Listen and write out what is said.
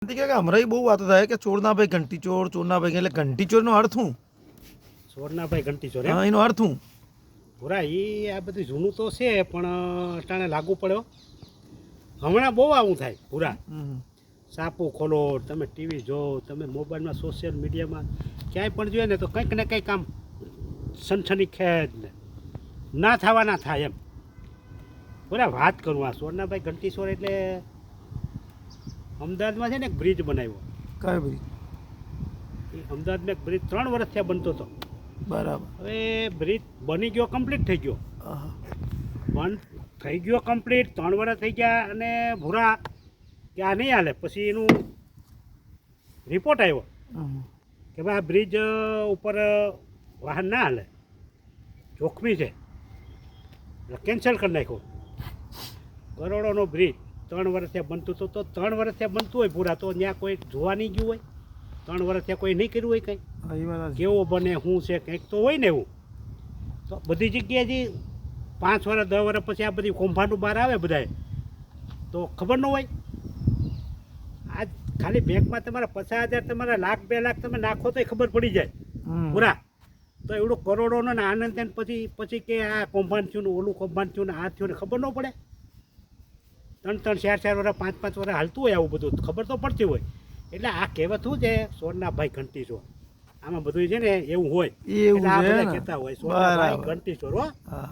કે હમણાં બહુ વાતો થાય કે ચોરના ભાઈ ઘંટી ચોર ચોરના ભાઈ એટલે ઘંટી ચોરનો અર્થ શું? સોરનાભાઈ ઘંટી ચોર? હા એનો અર્થ શું? ભૂરા એ આ બધું જૂનું તો છે પણ અટાણે લાગુ પડ્યો. હમણાં બહુ આવું થાય ભૂરા. સાપુ ખોલો તમે ટીવી જો તમે મોબાઈલમાં સોશિયલ મીડિયામાં ક્યાંય પણ જોઈએ ને તો કંઈક ને કંઈક આમ સનસની ખેજ ને. ના થવાના થાય એમ. બરાબર વાત કરું આ સોરનાભાઈ ચોર એટલે અમદાવાદમાં છે ને એક બ્રિજ બનાવ્યો. કયો બ્રિજ એ અમદાવાદમાં એક બ્રિજ ત્રણ વર્ષ થયા બનતો હતો. બરાબર. હવે બ્રિજ બની ગયો કમ્પ્લીટ થઈ ગયો. આહા. થઈ ગયો કમ્પ્લીટ ત્રણ વર્ષ થઈ ગયા અને ભૂરા કે આ નહીં હાલે. પછી એનું રિપોર્ટ આવ્યો કે ભાઈ આ બ્રિજ ઉપર વાહન ના હાલે. જોખમી છે. એટલે કેન્સલ કરી નાખ્યો. કરોડોનો બ્રિજ ત્રણ વર્ષે બનતું હતું તો ત્રણ વર્ષે બનતું હોય પૂરા તો ત્યાં કોઈ જોવા નહીં ગયું હોય? ત્રણ વર્ષે કોઈ નહીં કર્યું હોય કંઈ. કેવો બને શું છે કંઈક તો હોય ને એવું. તો બધી જગ્યાએથી પાંચ વર્ષ દસ વર્ષ પછી આ બધી કૌભાંડું બહાર આવે બધાએ તો ખબર ન હોય? આજ ખાલી બેંકમાં તમારા પચાસ હજાર તમારા લાખ બે લાખ તમે નાખો તોય ખબર પડી જાય. પૂરા. તો એવડું કરોડોનો ને આનંદ પછી પછી કે આ કૌભાંડ થયું ને ઓલું કૌભાંડ થયું ને આ થયું ને ખબર ન પડે? ત્રણ ત્રણ ચાર ચાર વર્ષ પાંચ પાંચ વર્ષ હાલતું હોય આવું બધું ખબર તો પડતી હોય. એટલે આ કહેવત શું છે? સોરના ભાઈ ઘંટી ચોર આમાં બધું છે ને એવું હોય. એવું છે. કહેતા હોય સોરના ભાઈ ઘંટી ચોર હા.